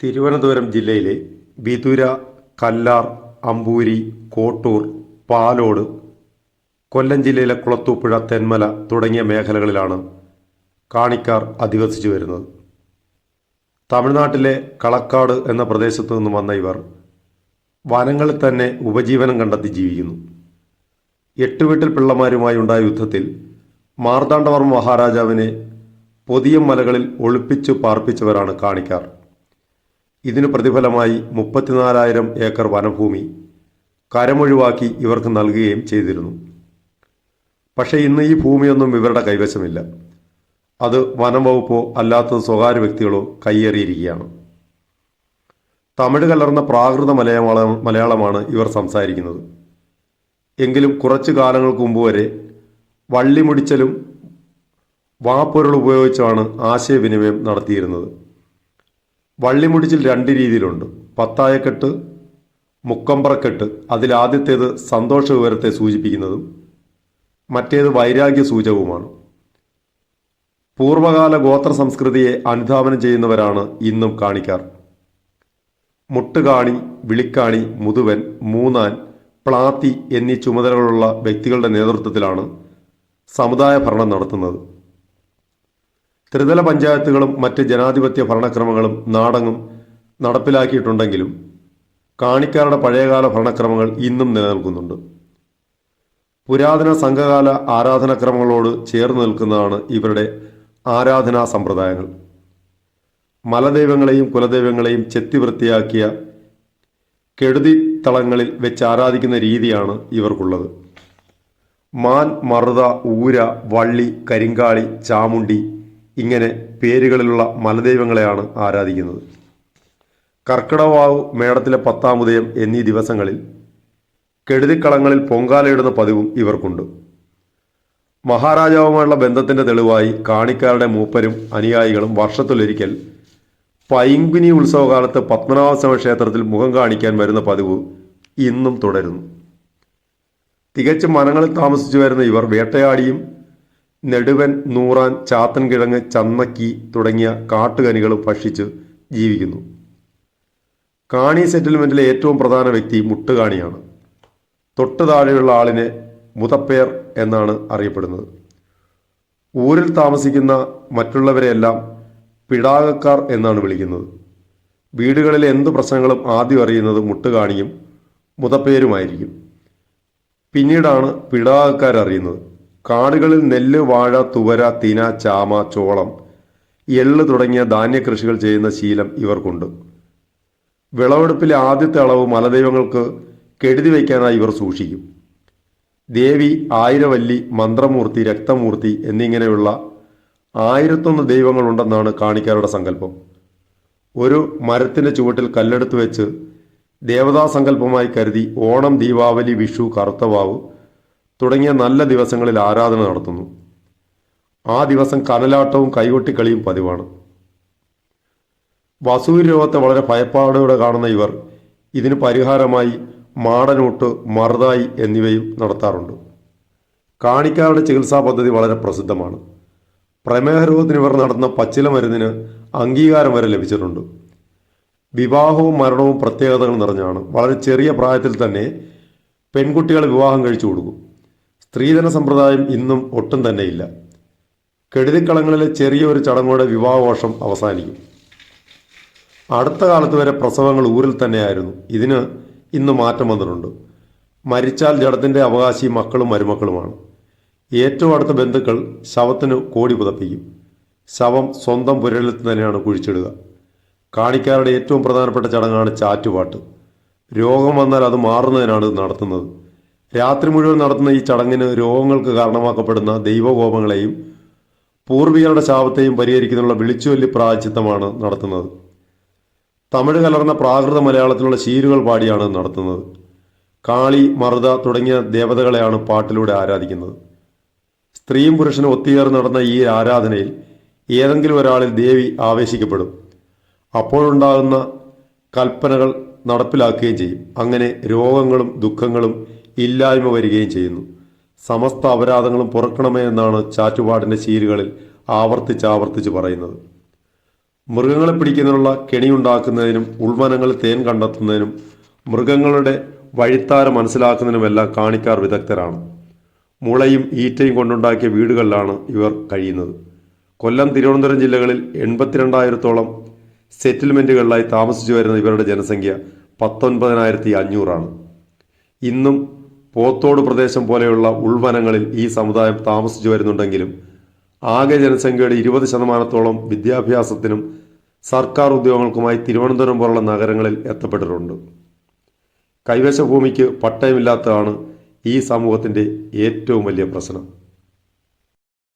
തിരുവനന്തപുരം ജില്ലയിലെ വിതുര കല്ലാർ അമ്പൂരി കോട്ടൂർ പാലോട് കൊല്ലം ജില്ലയിലെ കുളത്തൂപ്പുഴ തെന്മല തുടങ്ങിയ മേഖലകളിലാണ് കാണിക്കാർ അധിവസിച്ചു വരുന്നത്. തമിഴ്നാട്ടിലെ കളക്കാട് എന്ന പ്രദേശത്തു നിന്നും വന്ന ഇവർ വനങ്ങളിൽ തന്നെ ഉപജീവനം കണ്ടെത്തി ജീവിക്കുന്നു. എട്ടുവീട്ടിൽ പിള്ളമാരുമായി ഉണ്ടായ യുദ്ധത്തിൽ മാർത്താണ്ഡവർമ്മ മഹാരാജാവിനെ പൊതിയം മലകളിൽ ഒളിപ്പിച്ചു പാർപ്പിച്ചവരാണ് കാണിക്കാർ. ഇതിനു പ്രതിഫലമായി മുപ്പത്തിനാലായിരം ഏക്കർ വനഭൂമി കരമൊഴിവാക്കി ഇവർക്ക് നൽകുകയും ചെയ്തിരുന്നു. പക്ഷേ ഇന്ന് ഈ ഭൂമിയൊന്നും ഇവരുടെ കൈവശമില്ല. അത് വനം വകുപ്പോ അല്ലാത്ത സ്വകാര്യ വ്യക്തികളോ കൈയേറിയിരിക്കുകയാണ് തമിഴ് കലർന്ന പ്രാകൃത മലയാളം മലയാളമാണ് ഇവർ സംസാരിക്കുന്നത്. എങ്കിലും കുറച്ചു കാലങ്ങൾക്ക് മുമ്പ് വരെ വള്ളി മുടിച്ചലും വാപ്പൊരുൾ ഉപയോഗിച്ചാണ് ആശയവിനിമയം നടത്തിയിരുന്നത്. വള്ളിമുടിച്ചിൽ രണ്ട് രീതിയിലുണ്ട്. പത്തായക്കെട്ട് മുക്കമ്പറക്കെട്ട് അതിലാദ്യത്തേത് സന്തോഷ വിവരത്തെ സൂചിപ്പിക്കുന്നതും മറ്റേത് വൈരാഗ്യ സൂചകവുമാണ്. പൂർവകാല ഗോത്ര സംസ്കൃതിയെ അനുധാവനം ചെയ്യുന്നവരാണ് ഇന്നും കാണിക്കാർ. മുട്ടുകാണി വിളിക്കാണി മുതുവൻ മൂന്നാൻ പ്ലാത്തി എന്നീ ചുമതലകളുള്ള വ്യക്തികളുടെ നേതൃത്വത്തിലാണ് സമുദായ ഭരണം നടത്തുന്നത്. ത്രിതല പഞ്ചായത്തുകളും മറ്റ് ജനാധിപത്യ ഭരണക്രമങ്ങളും നാടങ്ങും നടപ്പിലാക്കിയിട്ടുണ്ടെങ്കിലും കാണിക്കാരുടെ പഴയകാല ഭരണക്രമങ്ങൾ ഇന്നും നിലനിൽക്കുന്നുണ്ട്. പുരാതന സംഘകാല ആരാധനാക്രമങ്ങളോട് ചേർന്ന് നിൽക്കുന്നതാണ് ഇവരുടെ ആരാധനാ സമ്പ്രദായങ്ങൾ. മലദൈവങ്ങളെയും കുലദൈവങ്ങളെയും ചെത്തി വൃത്തിയാക്കിയ കെടുതി തളങ്ങളിൽ വെച്ച് ആരാധിക്കുന്ന രീതിയാണ് ഇവർക്കുള്ളത്. മാൻ മറുത ഊര വള്ളി കരിങ്കാളി ചാമുണ്ടി ഇങ്ങനെ പേരുകളിലുള്ള മലദൈവങ്ങളെയാണ് ആരാധിക്കുന്നത്. കർക്കിടവാവ് മേടത്തിലെ പത്താം ഉദയം എന്നീ ദിവസങ്ങളിൽ കെടുതിക്കളങ്ങളിൽ പൊങ്കാലയിടുന്ന പതിവും ഇവർക്കുണ്ട്. മഹാരാജാവുമായുള്ള ബന്ധത്തിന്റെ തെളിവായി കാണിക്കാരുടെ മൂപ്പരും അനുയായികളും വർഷത്തിലൊരിക്കൽ പൈങ്കുനി ഉത്സവകാലത്ത് പത്മനാഭസ്വാമി ക്ഷേത്രത്തിൽ മുഖം കാണിക്കാൻ വരുന്ന പതിവ് ഇന്നും തുടരുന്നു. തികച്ചും വനങ്ങളിൽ താമസിച്ചു വരുന്ന ഇവർ വേട്ടയാടിയും നെടുവൻ നൂറാൻ ചാത്തൻകിഴങ്ങ് ചന്നക്കി തുടങ്ങിയ കാട്ടുകനികളും ഭക്ഷിച്ച് ജീവിക്കുന്നു. കാണി സെറ്റിൽമെന്റിലെ ഏറ്റവും പ്രധാന വ്യക്തി മുട്ടുകാണിയാണ്. തൊട്ടു താഴെയുള്ള ആളിനെ മുതപ്പേർ എന്നാണ് അറിയപ്പെടുന്നത്. ഊരിൽ താമസിക്കുന്ന മറ്റുള്ളവരെയെല്ലാം പിടാകക്കാർ എന്നാണ് വിളിക്കുന്നത്. വീടുകളിലെ എന്ത് പ്രശ്നങ്ങളും ആദ്യം അറിയുന്നത് മുട്ടുകാണിയും മുതപ്പേരുമായിരിക്കും. പിന്നീടാണ് പിടാകക്കാർ അറിയുന്നത് കാടുകളിൽ നെല്ല് വാഴ തുവര തിന ചാമ ചോളം എള്ള് തുടങ്ങിയ ധാന്യകൃഷികൾ ചെയ്യുന്ന ശീലം ഇവർക്കുണ്ട്. വിളവെടുപ്പിലെ ആദ്യത്തെ അളവ് മലദൈവങ്ങൾക്ക് കെടുതി വയ്ക്കാനായി ഇവർ സൂക്ഷിക്കും. ദേവി ആയിരവല്ലി മന്ത്രമൂർത്തി രക്തമൂർത്തി എന്നിങ്ങനെയുള്ള ആയിരത്തൊന്ന് ദൈവങ്ങളുണ്ടെന്നാണ് കാണിക്കാരുടെ സങ്കല്പം. ഒരു മരത്തിന്റെ ചുവട്ടിൽ കല്ലെടുത്ത് വെച്ച് ദേവതാ സങ്കല്പമായി കരുതി ഓണം ദീപാവലി വിഷു കറുത്തവാവ് തുടങ്ങിയ നല്ല ദിവസങ്ങളിൽ ആരാധന നടത്തുന്നു. ആ ദിവസം കനലാട്ടവും കൈകൊട്ടിക്കളിയും പതിവാണ്. വസൂരി രോഗത്തെ വളരെ ഭയപ്പാടോടെ കാണുന്ന ഇവർ ഇതിന് പരിഹാരമായി മാടനൂട്ട് മറുതായി എന്നിവയും നടത്താറുണ്ട്. കാണിക്കാരുടെ ചികിത്സാ പദ്ധതി വളരെ പ്രസിദ്ധമാണ്. പ്രമേഹ രോഗത്തിന് ഇവർ നടന്ന പച്ചില മരുന്നിന് അംഗീകാരം വരെ ലഭിച്ചിട്ടുണ്ട്. വിവാഹവും മരണവും പ്രത്യേകതകൾ നിറഞ്ഞാണ് വളരെ ചെറിയ പ്രായത്തിൽ തന്നെ പെൺകുട്ടികളെ വിവാഹം കഴിച്ചു കൊടുക്കും. സ്ത്രീധന സമ്പ്രദായം ഇന്നും ഒട്ടും തന്നെയില്ല. കെടുതിക്കളങ്ങളിലെ ചെറിയൊരു ചടങ്ങോടെ വിവാഹഘോഷം അവസാനിക്കും. അടുത്ത കാലത്ത് വരെ പ്രസവങ്ങൾ ഊരിൽ തന്നെയായിരുന്നു. ഇതിന് ഇന്ന് മാറ്റം വന്നിട്ടുണ്ട്. മരിച്ചാൽ ജഡത്തിന്റെ അവകാശി മക്കളും മരുമക്കളുമാണ്. ഏറ്റവും അടുത്ത ബന്ധുക്കൾ ശവത്തിന് കോടി പുതപ്പിക്കും. ശവം സ്വന്തം പുരലിൽ തന്നെയാണ് കുഴിച്ചിടുക. കാണിക്കാരുടെ ഏറ്റവും പ്രധാനപ്പെട്ട ചടങ്ങാണ് ചാറ്റുപാട്ട്. രോഗം വന്നാൽ അത് മാറുന്നതിനാണ് നടത്തുന്നത്. രാത്രി മുഴുവൻ നടത്തുന്ന ഈ ചടങ്ങിന് രോഗങ്ങൾക്ക് കാരണമാക്കപ്പെടുന്ന ദൈവകോപങ്ങളെയും പൂർവികരുടെ ശാപത്തെയും പരിഹരിക്കുന്നതിനുള്ള വിളിച്ചുവല്ലി പ്രായച്ചിത്തമാണ് നടത്തുന്നത്. തമിഴ് കലർന്ന പ്രാകൃത മലയാളത്തിലുള്ള ശീലുകൾ പാടിയാണ് നടത്തുന്നത്. കാളി മറുത തുടങ്ങിയ ദേവതകളെയാണ് പാട്ടിലൂടെ ആരാധിക്കുന്നത്. സ്ത്രീയും പുരുഷനും ഒത്തുചേർന്ന് നടന്ന ഈ ആരാധനയിൽ ഏതെങ്കിലും ഒരാളിൽ ദേവി ആവേശിക്കപ്പെടും. അപ്പോഴുണ്ടാകുന്ന കൽപ്പനകൾ നടപ്പിലാക്കുകയും ചെയ്യും. അങ്ങനെ രോഗങ്ങളും ദുഃഖങ്ങളും ഇല്ലായ്മ വരികയും ചെയ്യുന്നു. സമസ്ത അപരാധങ്ങളും പുറക്കണമേ എന്നാണ് ചാറ്റുപാടിന്റെ ശീലുകളിൽ ആവർത്തിച്ച് ആവർത്തിച്ച് പറയുന്നത്. മൃഗങ്ങളെ പിടിക്കുന്നതിനുള്ള കെണിയുണ്ടാക്കുന്നതിനും ഉൾവനങ്ങളിൽ തേൻ കണ്ടെത്തുന്നതിനും മൃഗങ്ങളുടെ വഴിത്താര മനസ്സിലാക്കുന്നതിനുമെല്ലാം കാണിക്കാർ വിദഗ്ധരാണ്. മുളയും ഈറ്റയും കൊണ്ടുണ്ടാക്കിയ വീടുകളിലാണ് ഇവർ കഴിയുന്നത്. കൊല്ലം തിരുവനന്തപുരം ജില്ലകളിൽ എൺപത്തിരണ്ടായിരത്തോളം സെറ്റിൽമെന്റുകളിലായി താമസിച്ചു വരുന്ന ഇവരുടെ ജനസംഖ്യ പത്തൊൻപതിനായിരത്തി അഞ്ഞൂറാണ്. ഇന്നും പോത്തോട് പ്രദേശം പോലെയുള്ള ഉൾവനങ്ങളിൽ ഈ സമുദായം താമസിച്ചു വരുന്നുണ്ടെങ്കിലും ആകെ ജനസംഖ്യയുടെ ഇരുപത് ശതമാനത്തോളം വിദ്യാഭ്യാസത്തിനും സർക്കാർ ഉദ്യോഗങ്ങൾക്കുമായി തിരുവനന്തപുരം പോലുള്ള നഗരങ്ങളിൽ എത്തപ്പെട്ടിട്ടുണ്ട്. കൈവശഭൂമിക്ക് പട്ടയമില്ലാത്തതാണ് ഈ സമൂഹത്തിന്റെ ഏറ്റവും വലിയ പ്രശ്നം.